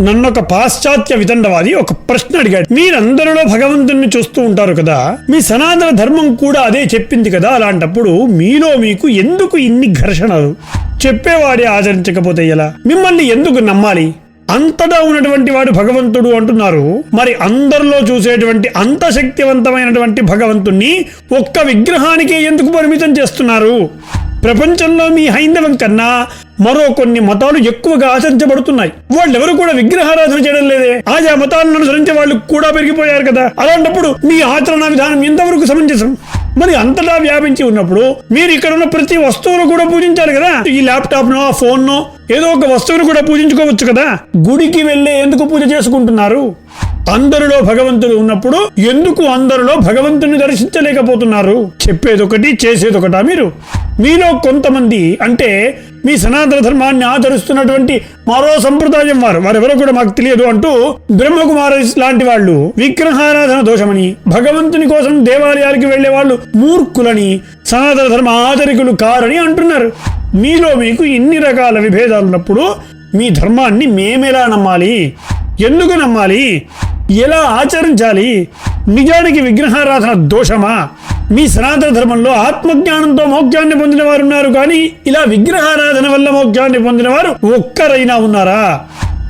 నన్ను ఒక పాశ్చాత్య వితండవాది ఒక ప్రశ్న అడిగాడు. మీరందరిలో భగవంతుణ్ణి చూస్తూ ఉంటారు కదా? మీ సనాతన ధర్మం కూడా అదే చెప్పింది కదా? అలాంటప్పుడు మీలో మీకు ఎందుకు ఇన్ని ఘర్షణలు? చెప్పేవాడే ఆచరించకపోతే ఎలా? మిమ్మల్ని ఎందుకు నమ్మాలి? అంతటా ఉన్నటువంటి వాడు భగవంతుడు అంటున్నారు. మరి అందరిలో చూసేటువంటి అంత శక్తివంతమైనటువంటి భగవంతుణ్ణి ఒక్క విగ్రహానికే ఎందుకు పరిమితం చేస్తున్నారు? ప్రపంచంలో మీ హైందవం కన్నా మరో కొన్ని మతాలు ఎక్కువగా ఆచరించబడుతున్నాయి. వాళ్ళెవరు కూడా విగ్రహారాధన చేయడం లేదే. ఆయా మతాలను అనుసరించే వాళ్ళు కూడా పెరిగిపోయారు కదా. అలాంటప్పుడు మీ ఆచరణ విధానం ఎంతవరకు సమంజసం? మరి అంతటా వ్యాపించి ఉన్నప్పుడు మీరు ఇక్కడ ఉన్న ప్రతి వస్తువును కూడా పూజించాలి కదా? ఈ ల్యాప్టాప్ నో ఫోన్ నో ఏదో ఒక వస్తువును కూడా పూజించుకోవచ్చు కదా? గుడికి వెళ్ళే ఎందుకు పూజ చేసుకుంటున్నారు? అందరిలో భగవంతుడు ఉన్నప్పుడు ఎందుకు అందరిలో భగవంతుని దర్శించలేకపోతున్నారు? చెప్పేదొకటి చేసేదొకటా మీరు? మీలో కొంతమంది అంటే మీ సనాతన ధర్మాన్ని ఆచరిస్తున్నటువంటి మరో సంప్రదాయం వారు. వారెవరో కూడా మాకు తెలియదు అంటూ బ్రహ్మకుమార లాంటి వాళ్ళు విగ్రహారాధన దోషమని భగవంతుని కోసం దేవాలయాలకి వెళ్ళే వాళ్ళు మూర్ఖులని సనాతన ధర్మ ఆచరికులు కారని అంటున్నారు. మీలో మీకు ఇన్ని రకాల విభేదాలు ఉన్నప్పుడు మీ ధర్మాన్ని మేమెలా నమ్మాలి? ఎందుకు నమ్మాలి? ఎలా ఆచరించాలి? నిజానికి విగ్రహారాధన దోషమా? మీ సనాతన ధర్మంలో ఆత్మజ్ఞానంతో మోక్షాన్ని పొందిన వారు ఉన్నారు కానీ ఇలా విగ్రహారాధన వల్ల మోక్షాన్ని పొందిన వారు ఒక్కరైనా ఉన్నారా?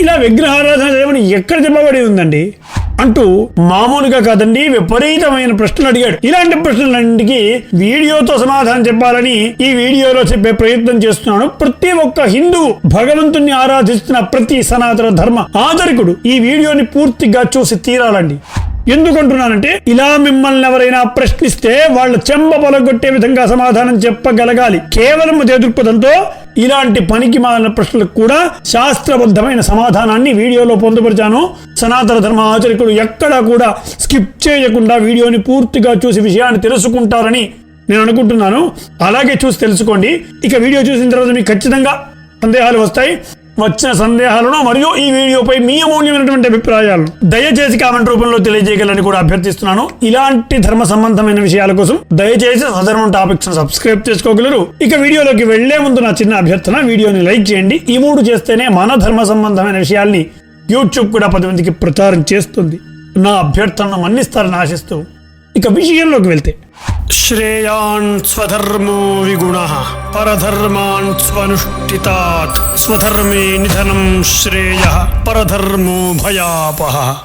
ఇలా విగ్రహారాధన చేయమని ఎక్కడ చెప్పబడి ఉందండి? అంటూ మామూలుగా కాదండి విపరీతమైన ప్రశ్నలు అడిగాడు. ఇలాంటి ప్రశ్నలన్నింటికి వీడియోతో సమాధానం చెప్పాలని ఈ వీడియోలో చెప్పే ప్రయత్నం చేస్తున్నాను. ప్రతి ఒక్క హిందూ భగవంతుణ్ణి ఆరాధిస్తున్న ప్రతి సనాతన ధర్మ ఆదరికుడు ఈ వీడియోని పూర్తిగా చూసి తీరాలండి. ఎందుకంటున్నానంటే ఇలా మిమ్మల్ని ఎవరైనా ప్రశ్నిస్తే వాళ్ళ చెంబ పొలగొట్టే విధంగా సమాధానం చెప్పగలగాలి. కేవలం అదే దృక్పథంతో ఇలాంటి పనికి మాలిన ప్రశ్నలకు కూడా శాస్త్రబద్ధమైన సమాధానాన్ని వీడియోలో పొందుపరిచాను. సనాతన ధర్మ ఆచరికులు ఎక్కడా కూడా స్కిప్ చేయకుండా వీడియోని పూర్తిగా చూసి విషయాన్ని తెలుసుకుంటారని నేను అనుకుంటున్నాను. అలాగే చూసి తెలుసుకోండి. ఇక వీడియో చూసిన తర్వాత మీకు ఖచ్చితంగా సందేహాలు వస్తాయి. వచ్చిన సందేహాలను మరియు ఈ వీడియోపై మీ అమూల్యమైనటువంటి అభిప్రాయాలను దయచేసి కామెంట్ రూపంలో తెలియజేయగలని కూడా అభ్యర్థిస్తున్నాను. ఇలాంటి ధర్మ సంబంధమైన విషయాల కోసం దయచేసి సధర్మం టాపిక్స్ సబ్స్క్రైబ్ చేసుకోగలరు. ఇక వీడియోలోకి వెళ్ళే ముందు నా చిన్న అభ్యర్థన వీడియోని లైక్ చేయండి. ఈ మూడు చేస్తేనే మన ధర్మ సంబంధమైన విషయాల్ని యూట్యూబ్ కూడా పది మందికి ప్రచారం చేస్తుంది. నా అభ్యర్థనను మన్నిస్తారని ఆశిస్తూ ఇక విషయంలోకి వెళ్తే శ్రేయాన్ స్వధర్మో విగుణ పరధర్మాన్ స్వనుష్ఠితాత్ స్వధర్మే నిధనం శ్రేయ పరధర్మో భయాపహ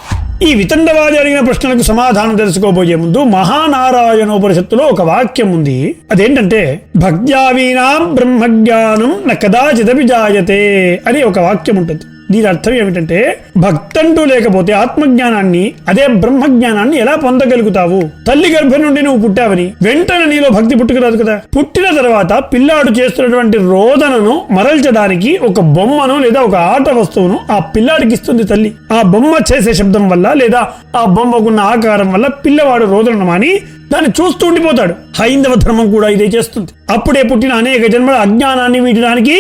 ఈ వితండవాది అడిగిన ప్రశ్నలకు సమాధానం తెలుసుకోబోయే ముందు మహానారాయణోపనిషత్తులో ఒక వాక్యం ఉంది. అదేంటంటే భక్త్యావీనాం బ్రహ్మజ్ఞానం న కదాచిదపి జాయతే అని ఒక వాక్యం ఉంటుంది. దీని అర్థం ఏమిటంటే భక్తంటూ లేకపోతే ఆత్మజ్ఞానాన్ని అదే బ్రహ్మజ్ఞానాన్ని ఎలా పొందగలుగుతావు? తల్లి గర్భం నుండి నువ్వు పుట్టావని వెంటనే నీలో భక్తి పుట్టుకురాదు కదా? పుట్టిన తర్వాత పిల్లాడు చేస్తున్నటువంటి రోదనను మరల్చడానికి ఒక బొమ్మను లేదా ఒక ఆట వస్తువును ఆ పిల్లాడికి ఇస్తుంది తల్లి. ఆ బొమ్మ చేసే శబ్దం వల్ల లేదా ఆ బొమ్మకున్న ఆకారం వల్ల పిల్లవాడు రోదనను మాని దాన్ని చూస్తూ ఉండిపోతాడు. హైందవ ధర్మం కూడా ఇదే చేస్తుంది. అప్పుడే పుట్టిన అనేక జన్మల అజ్ఞానాన్ని వీడడానికి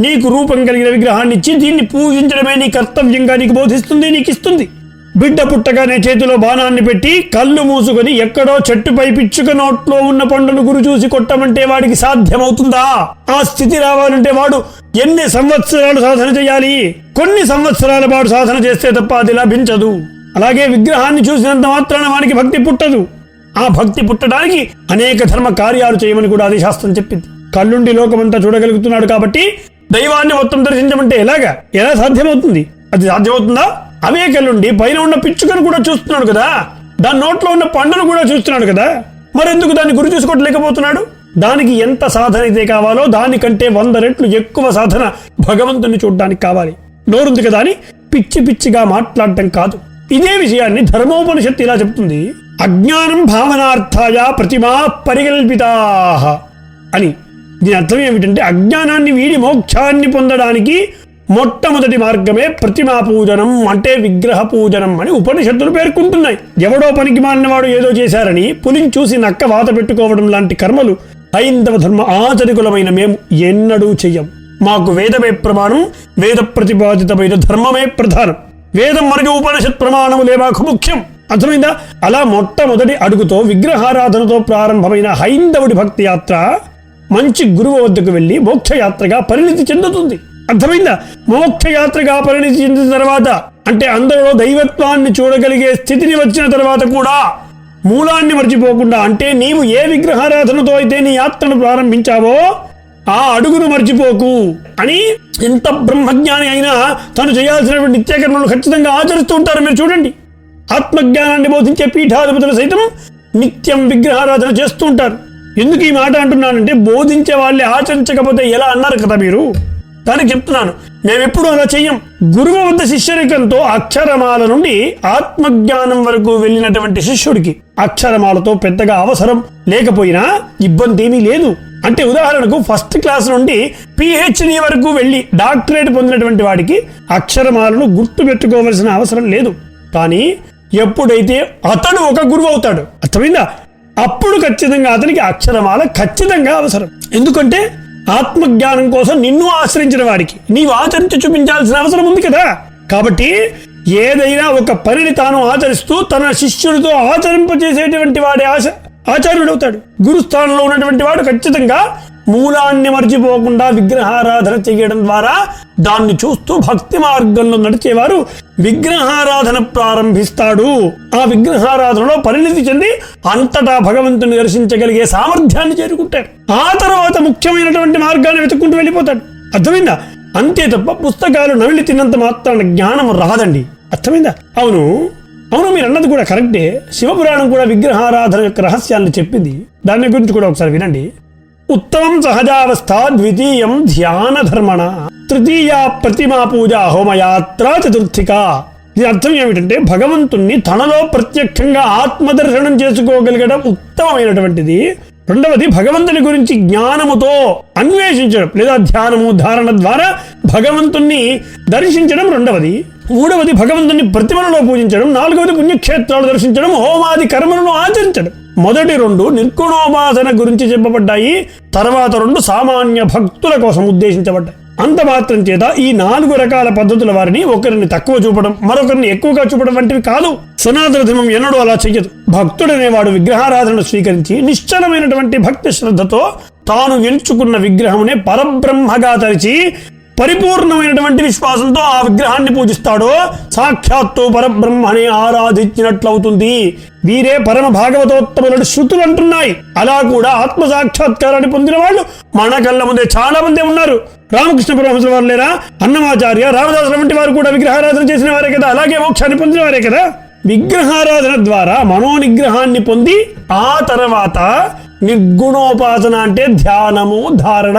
నీకు రూపం కలిగిన విగ్రహాన్ని ఇచ్చి దీన్ని పూజించడమే నీ కర్తవ్యంగా నీకు బోధిస్తుంది నీకు ఇస్తుంది. బిడ్డ పుట్టగానే చేతిలో బాణాన్ని పెట్టి కళ్ళు మూసుకొని ఎక్కడో చెట్టుపై పిచ్చుక నోట్లో ఉన్న పండును గురి చూసి కొట్టమంటే వాడికి సాధ్యమవుతుందా? ఆ స్థితి రావాలంటే వాడు ఎన్ని సంవత్సరాలు సాధన చేయాలి? కొన్ని సంవత్సరాల పాటు సాధన చేస్తే తప్ప అది లభించదు. అలాగే విగ్రహాన్ని చూసినంత మాత్రాన వానికి భక్తి పుట్టదు. ఆ భక్తి పుట్టడానికి అనేక ధర్మ కార్యాలు చేయమని కూడా అది శాస్త్రం చెప్పింది. కళ్ళుండి లోకమంతా చూడగలుగుతున్నాడు కాబట్టి దైవాన్ని మొత్తం దర్శించమంటే ఎలాగా? ఎలా సాధ్యమవుతుంది? అది సాధ్యమవుతుందా? అవే పైన ఉన్న పిచ్చుకను కూడా చూస్తున్నాడు కదా? దాని నోట్లో ఉన్న పండును కూడా చూస్తున్నాడు కదా? మరెందుకు దాన్ని గురి చూసుకోవట్లేకపోతున్నాడు దానికి ఎంత సాధన అయితే కావాలో దానికంటే వంద రెట్లు ఎక్కువ సాధన భగవంతుని చూడడానికి కావాలి. నోరుంది కదా అని పిచ్చి పిచ్చిగా మాట్లాడటం కాదు. ఇదే విషయాన్ని ధర్మోపనిషత్తు ఇలా చెప్తుంది. అజ్ఞానం భావనార్థాయ ప్రతిమా పరికల్పితా అని. దీని అర్థం ఏమిటంటే అజ్ఞానాన్ని వీడి మోక్షాన్ని పొందడానికి మొట్టమొదటి మార్గమే ప్రతిమా పూజనం అంటే విగ్రహ పూజనం అని ఉపనిషత్తులు పేర్కొంటున్నాయి. ఎవడో పనికి మాలినవాడు ఏదో చేశారని పులిని చూసి నక్క వాత పెట్టుకోవడం లాంటి కర్మలు హైందవ ధర్మ ఆచరికులమైన మేము ఎన్నడూ చెయ్యం. మాకు వేదమే ప్రమాణం వేద ప్రతిపాదితమైన ధర్మమే ప్రధానం. వేదం మరియు ఉపనిషత్ ప్రమాణములే మాకు ముఖ్యం. అర్థమైందా? అలా మొట్టమొదటి అడుగుతో విగ్రహారాధనతో ప్రారంభమైన హైందవుడి భక్తి యాత్ర మంచి గురువు వద్దకు వెళ్ళి మోక్షయాత్రగా పరిణితి చెందుతుంది. అర్థమైందా? మోక్షయాత్రగా పరిణితి చెందిన తర్వాత అంటే అందరిలో దైవత్వాన్ని చూడగలిగే స్థితిని వచ్చిన తర్వాత కూడా మూలాన్ని మర్చిపోకుండా అంటే నీవు ఏ విగ్రహారాధనతో అయితే నీ యాత్రను ప్రారంభించావో ఆ అడుగును మర్చిపోకు అని ఎంత బ్రహ్మజ్ఞాని అయినా తను చేయాల్సినటువంటి నిత్యకర్మలు ఖచ్చితంగా ఆచరిస్తూ ఉంటారు. మీరు చూడండి. ఆత్మజ్ఞానాన్ని బోధించే పీఠాధిపతులు సైతం నిత్యం విగ్రహారాధన చేస్తూ ఉంటారు. ఎందుకు ఈ మాట అంటున్నానంటే బోధించే వాళ్ళే ఆచరించకపోతే ఎలా అన్నారు కదా మీరు? దానికి చెప్తున్నాను. మేమెప్పుడు అలా చెయ్యం. గురువు వద్ద శిష్యరికంతో అక్షరమాల నుండి ఆత్మజ్ఞానం వరకు వెళ్ళినటువంటి శిష్యుడికి అక్షరమాలతో పెద్దగా అవసరం లేకపోయినా ఇబ్బంది ఏమీ లేదు. అంటే ఉదాహరణకు ఫస్ట్ క్లాస్ నుండి పిహెచ్డి వరకు వెళ్ళి డాక్టరేట్ పొందినటువంటి వాడికి అక్షరమాలను గుర్తు పెట్టుకోవలసిన అవసరం లేదు. కానీ ఎప్పుడైతే అతడు ఒక గురువు అవుతాడు. అర్థమైందా? అప్పుడు ఖచ్చితంగా అతనికి అక్షరమాల ఖచ్చితంగా అవసరం. ఎందుకంటే ఆత్మజ్ఞానం కోసం నిన్ను ఆశ్రయించిన వాడికి నీవు ఆచరించి చూపించాల్సిన అవసరం ఉంది కదా. కాబట్టి ఏదైనా ఒక పనిని తాను ఆచరిస్తూ తన శిష్యుడితో ఆచరింపజేసేటువంటి వాడి ఆశ ఆచార్యుడవుతాడు. గురుస్థానంలో ఉన్నటువంటి వాడు ఖచ్చితంగా మూలాన్ని మర్చిపోకుండా విగ్రహారాధన చేయడం ద్వారా దాన్ని చూస్తూ భక్తి మార్గంలో నడిచేవారు విగ్రహారాధన ప్రారంభిస్తాడు. ఆ విగ్రహారాధనలో పరిణితి చెంది అంతటా భగవంతుని దర్శించగలిగే సామర్థ్యాన్ని చేరుకుంటాడు. ఆ తర్వాత ముఖ్యమైనటువంటి మార్గాన్ని వెతుక్కుంటూ వెళ్ళిపోతాడు. అర్థమైందా? అంతే తప్ప పుస్తకాలు నమిలి తిన్నంత మాత్రాన జ్ఞానం రాదండి. అర్థమైందా? అవును. అవును మీరు అన్నది కూడా కరెక్టే. శివపురాణం కూడా విగ్రహారాధన యొక్క రహస్యాన్ని చెప్పింది. దాని గురించి కూడా ఒకసారి వినండి. ఉత్తమం సహజావస్థ ద్వితీయం ధ్యాన ధర్మణ తృతీయ ప్రతిమా పూజ హోమయాత్ర చతుర్థిక. దీని అర్థం ఏమిటంటే భగవంతుణ్ణి తనలో ప్రత్యక్షంగా ఆత్మదర్శనం చేసుకోగలగడం ఉత్తమమైనటువంటిది. రెండవది భగవంతుని గురించి జ్ఞానముతో అన్వేషించడం లేదా ధ్యానము ధారణ ద్వారా భగవంతుణ్ణి దర్శించడం రెండవది. మూడవది భగవంతుని ప్రతిమలలో పూజించడం. నాలుగవది పుణ్యక్షేత్రాలు దర్శించడం హోమాది కర్మలను ఆచరించడం. మొదటి రెండు నిర్గుణోపాసన గురించి చెప్పబడ్డాయి. తర్వాత రెండు సామాన్య భక్తుల కోసం ఉద్దేశించబడ్డాయి. అంత మాత్రం చేత ఈ నాలుగు రకాల పద్ధతుల వారిని ఒకరిని తక్కువ చూపడం మరొకరిని ఎక్కువగా చూపడం వంటివి కాదు. సనాతన ధర్మం ఎన్నడూ అలా చెయ్యదు. భక్తుడనేవాడు విగ్రహారాధనను స్వీకరించి నిశ్చలమైనటువంటి భక్తి శ్రద్ధతో తాను ఎంచుకున్న విగ్రహమునే పరబ్రహ్మగా తరిచి పరిపూర్ణమైనటువంటి విశ్వాసంతో ఆ విగ్రహాన్ని పూజిస్తాడో. సాక్షాత్తు పరబ్రహ్మని ఆరాధించినట్లవుతుంది. వీరే పరమ భాగవతోత్తములను శృతులు అంటున్నాయి. అలా కూడా ఆత్మ సాక్షాత్కారాన్ని పొందిన వాళ్ళు మన కళ్ళ ముందే చాలా మందే ఉన్నారు. రామకృష్ణ పరమహంసుల వారు లేరా అన్నమాచార్య రామదాసుల వంటి వారు కూడా విగ్రహారాధన చేసిన వారే కదా? అలాగే మోక్షాన్ని పొందిన వారే కదా? విగ్రహారాధన ద్వారా మనోనిగ్రహాన్ని పొంది ఆ తర్వాత నిర్గుణోపాసన అంటే ధ్యానము ధారణ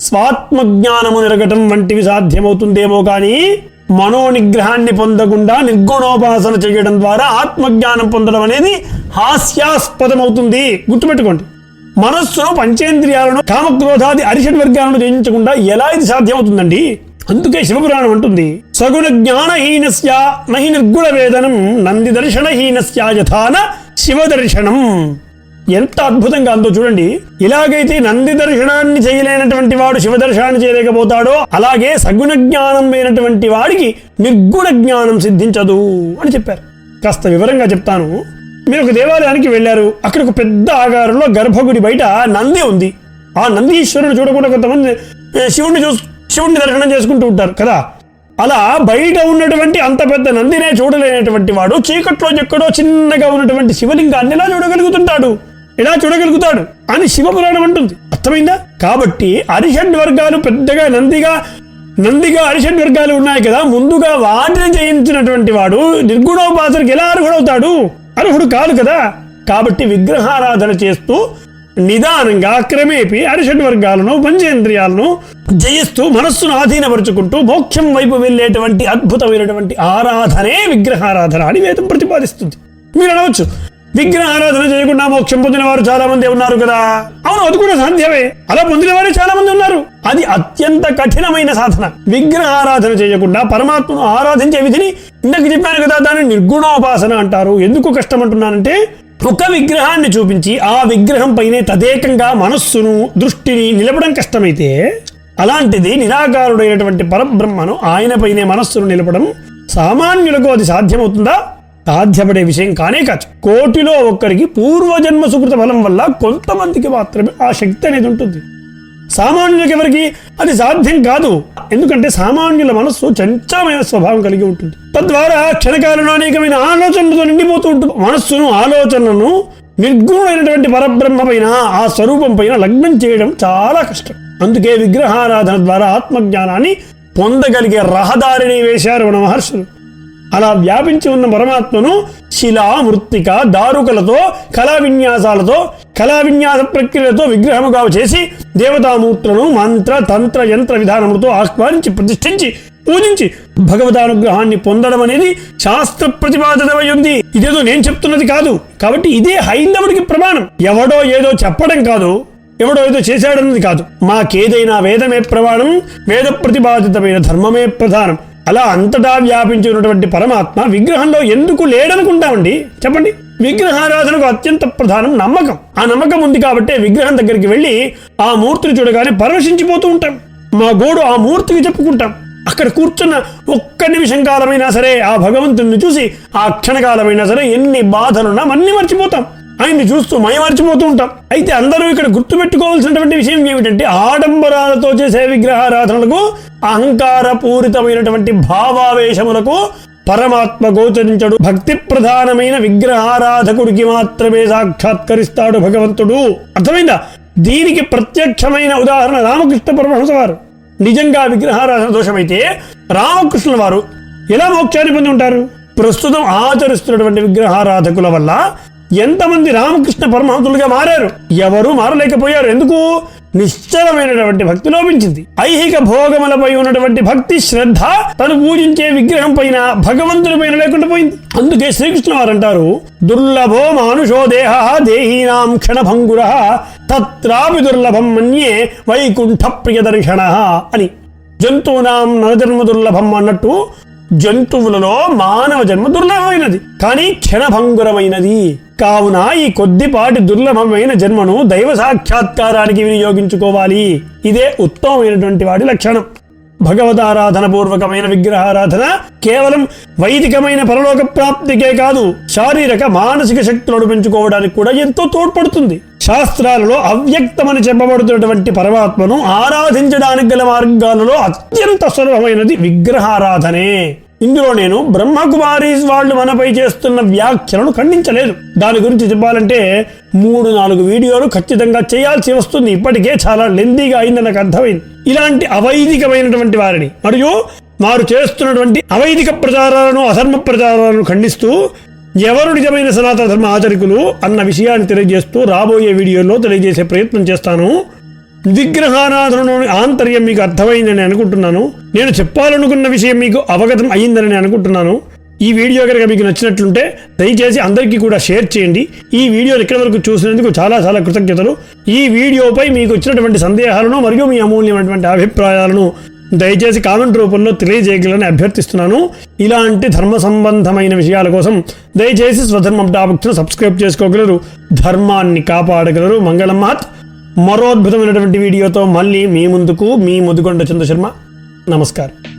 స్వాత్మ జ్ఞానము నిరగటం వంటివి సాధ్యమవుతుందేమో కానీ మనోనిగ్రహాన్ని పొందకుండా నిర్గుణోపాసన చేయడం ద్వారా ఆత్మజ్ఞానం పొందడం అనేది హాస్యాస్పదమవుతుంది. గుర్తుపెట్టుకోండి. మనస్సును పంచేంద్రియాలను కామక్రోధాది అరిషడ్ వర్గాలను జయించకుండా ఎలా ఇది సాధ్యమవుతుందండి? అందుకే శివపురాణం అంటుంది సగుణ జ్ఞానహీనస్య నహి నిర్గుణ వేదనం నంది దర్శనహీనస్య యథాన శివ దర్శనం. ఎంత అద్భుతంగా అందో చూడండి. ఇలాగైతే నంది దర్శనాన్ని చేయలేనటువంటి వాడు శివ దర్శనాన్ని చేయలేకపోతాడో అలాగే సగుణ జ్ఞానం లేనటువంటి వాడికి నిర్గుణ జ్ఞానం సిద్ధించదు అని చెప్పారు. కాస్త వివరంగా చెప్తాను. మీరు ఒక దేవాలయానికి వెళ్ళారు. అక్కడ ఒక పెద్ద ఆకారంలో గర్భగుడి బయట నంది ఉంది. ఆ నందీశ్వరుడు చూడకుండా కొంతమంది శివుణ్ణి చూ శివుణ్ణి దర్శనం చేసుకుంటూ ఉంటారు కదా. అలా బయట ఉన్నటువంటి అంత పెద్ద నందినే చూడలేనటువంటి వాడు చీకట్లో ఎక్కడో చిన్నగా ఉన్నటువంటి శివలింగాన్ని ఎలా చూడగలుగుతుంటాడు? ఎలా చూడగలుగుతాడు అని శివపురాణం అంటుంది. అర్థమైందా? కాబట్టి అరిషడ్ వర్గాలు పెద్దగా నందిగా నందిగా అరిషడ్ వర్గాలు ఉన్నాయి కదా ముందుగా వాటిని జయించినటువంటి వాడు నిర్గుణోపాసనకి ఎలా అర్హుడవుతాడు? అర్హుడు కాదు కదా. కాబట్టి విగ్రహారాధన చేస్తూ నిదానంగా క్రమేపీ అరిషడ్ వర్గాలను పంచేంద్రియాలను జయిస్తూ మనస్సును ఆధీనపరుచుకుంటూ మోక్షం వైపు వెళ్ళేటువంటి అద్భుతమైనటువంటి ఆరాధనే విగ్రహారాధన అని వేదం ప్రతిపాదిస్తుంది. మీరు అనవచ్చు. విగ్రహారాధన చేయకుండా మోక్షం పొందిన వారు చాలా మంది ఉన్నారు కదా. అవును అది కూడా సాధ్యమే. అలా పొందిన వారే చాలా మంది ఉన్నారు. అది అత్యంత కఠినమైన సాధన. విగ్రహారాధన చేయకుండా పరమాత్మను ఆరాధించే విధిని ఇందాక చెప్పాను కదా దాన్ని నిర్గుణోపాసన అంటారు. ఎందుకు కష్టం అంటున్నానంటే ఒక విగ్రహాన్ని చూపించి ఆ విగ్రహం పైనే తదేకంగా మనస్సును దృష్టిని నిలపడం కష్టమైతే అలాంటిది నిరాకారుడైనటువంటి పరబ్రహ్మను ఆయనపైనే మనస్సును నిలపడం సామాన్యులకు అది సాధ్యమవుతుందా? సాధ్యపడే విషయం కానే కాదు. కోటిలో ఒక్కరికి పూర్వజన్మ సుకృత బలం వల్ల కొంతమందికి మాత్రమే ఆ శక్తి అనేది ఉంటుంది. సామాన్యులకు ఎవరికి అది సాధ్యం కాదు. ఎందుకంటే సామాన్యుల మనస్సు చంచలమైన స్వభావం కలిగి ఉంటుంది. తద్వారా క్షణకాలంలో అనేకమైన ఆలోచనలతో నిండిపోతూ ఉంటుంది. మనస్సును ఆలోచనలను నిర్గుణమైనటువంటి పరబ్రహ్మ పైన ఆ స్వరూపం పైన లగ్నం చేయడం చాలా కష్టం. అందుకే విగ్రహారాధన ద్వారా ఆత్మజ్ఞానాన్ని పొందగలిగే రహదారిని వేశారు మన మహర్షులు. అలా వ్యాపించి ఉన్న పరమాత్మను శిలా మృత్తిక దారుకలతో కళా విన్యాసాలతో కళా విన్యాస ప్రక్రియలతో విగ్రహముగా చేసి దేవతామూర్తులను మంత్ర తంత్ర యంత్ర విధానములతో ఆహ్వానించి ప్రతిష్ఠించి పూజించి భగవతానుగ్రహాన్ని పొందడం అనేది శాస్త్ర ప్రతిపాదనమై ఉంది ఇదేదో నేను చెప్తున్నది కాదు. కాబట్టి ఇదే హైందవుడికి ప్రమాణం. ఎవడో ఏదో చెప్పడం కాదు. ఎవడో ఏదో చేశాడన్నది కాదు. మాకేదైనా వేదమే ప్రమాణం. వేద ప్రతిపాదితమైన ధర్మమే ప్రధానం. అలా అంతటా వ్యాపించి ఉన్నటువంటి పరమాత్మ విగ్రహంలో ఎందుకు లేడనుకుంటామండి? చెప్పండి. విగ్రహారాధనకు అత్యంత ప్రధానం నమ్మకం. ఆ నమ్మకం ఉంది కాబట్టి విగ్రహం దగ్గరికి వెళ్ళి ఆ మూర్తిని చూడగానే పరవశించిపోతూ ఉంటాం. మా గోడు ఆ మూర్తికి చెప్పుకుంటాం. అక్కడ కూర్చున్న ఒక్క నిమిషం కాలమైనా సరే ఆ భగవంతుని చూసి ఆ క్షణకాలమైనా సరే ఎన్ని బాధలున్నా అన్ని మర్చిపోతాం. ఆయన్ని చూస్తూ మయమర్చిపోతూ ఉంటాం. అయితే అందరూ ఇక్కడ గుర్తుపెట్టుకోవాల్సినటువంటి విషయం ఏమిటంటే ఆడంబరాలతో చేసే విగ్రహారాధనలకు అహంకార పూరితమైనటువంటి భావావేశములకు పరమాత్మ గోచరించడు. భక్తి ప్రధానమైన విగ్రహారాధకుడికి మాత్రమే సాక్షాత్కరిస్తాడు భగవంతుడు. అర్థమైందా? దీనికి ప్రత్యక్షమైన ఉదాహరణ రామకృష్ణ పరమహంస వారు. నిజంగా విగ్రహారాధన దోషమైతే రామకృష్ణుల వారు ఎలా మోక్షాన్ని పొంది ఉంటారు? ప్రస్తుతం ఆచరిస్తున్నటువంటి విగ్రహారాధకుల వల్ల ఎంతమంది రామకృష్ణ పరమహంసులుగా మారారు? ఎవరు మారలేకపోయారు. ఎందుకు? నిశ్చలమైనటువంటి భక్తి లోపించింది. ఐహిక భోగములపై ఉన్నటువంటి భక్తి శ్రద్ధ తను పూజించే విగ్రహం పైన భగవంతుని పైన లేకుండా పోయింది. అందుకే శ్రీకృష్ణ వారు అంటారు దుర్లభో మానుషో దేహ దేహీనాం క్షణభంగుర తత్రాపి దుర్లభం మన్యే వైకుంఠ ప్రియదర్శన అని. జంతువునాం నరజన్మ దుర్లభం అన్నట్టు జంతువులలో మానవ జన్మ దుర్లభమైనది. కానీ క్షణభంగురమైనది. కావున ఈ కొద్దిపాటి దుర్లభమైన జన్మను దైవ సాక్షాత్కారానికి వినియోగించుకోవాలి. ఇదే ఉత్తమమైనటువంటి వాడి లక్షణం. భగవదారాధన పూర్వకమైన విగ్రహారాధన కేవలం వైదికమైన పరలోక ప్రాప్తికే కాదు శారీరక మానసిక శక్తులను పెంచుకోవడానికి కూడా ఎంతో తోడ్పడుతుంది. శాస్త్రాలలో అవ్యక్తమని చెప్పబడుతున్నటువంటి పరమాత్మను ఆరాధించడానికి గల మార్గాలలో అత్యంత సులభమైనది విగ్రహారాధనే. ఇందులో నేను బ్రహ్మకుమారీస్ వాళ్ళు మనపై చేస్తున్న వ్యాఖ్యలను ఖండించలేదు. దాని గురించి చెప్పాలంటే మూడు నాలుగు వీడియోలు ఖచ్చితంగా చేయాల్సి వస్తుంది. ఇప్పటికే చాలా లెందీగా అయిందని నాకు అర్థమైంది. ఇలాంటి అవైదికమైనటువంటి వారిని మరియు వారు చేస్తున్నటువంటి అవైదిక ప్రచారాలను అధర్మ ప్రచారాలను ఖండిస్తూ ఎవరు నిజమైన సనాతన ధర్మ ఆచరికులు అన్న విషయాన్ని తెలియజేస్తూ రాబోయే వీడియోలో తెలియజేసే ప్రయత్నం చేస్తాను. విగ్రహారాధనలోని ఆంతర్యం మీకు అర్థమైందని అనుకుంటున్నాను. నేను చెప్పాలనుకున్న విషయం మీకు అవగతం అయిందని అనుకుంటున్నాను. ఈ వీడియో కనుక మీకు నచ్చినట్లుంటే దయచేసి అందరికీ కూడా షేర్ చేయండి. ఈ వీడియోని ఇక్కడి వరకు చూసినందుకు చాలా చాలా కృతజ్ఞతలు. ఈ వీడియోపై మీకు వచ్చినటువంటి సందేహాలను మరియు మీ అమూల్యమైనటువంటి అభిప్రాయాలను దయచేసి కామెంట్ రూపంలో తెలియజేయగలని అభ్యర్థిస్తున్నాను. ఇలాంటి ధర్మ సంబంధమైన విషయాల కోసం దయచేసి స్వధర్మం టాపిక్స్ను సబ్స్క్రైబ్ చేసుకోగలరు. ధర్మాన్ని కాపాడగలరు. మంగళం మహత్ మరో అద్భుతమైనటువంటి వీడియోతో మళ్ళీ మీ ముందుకు మీ ముదుగొండ చంద్రశర్మ. నమస్కారం.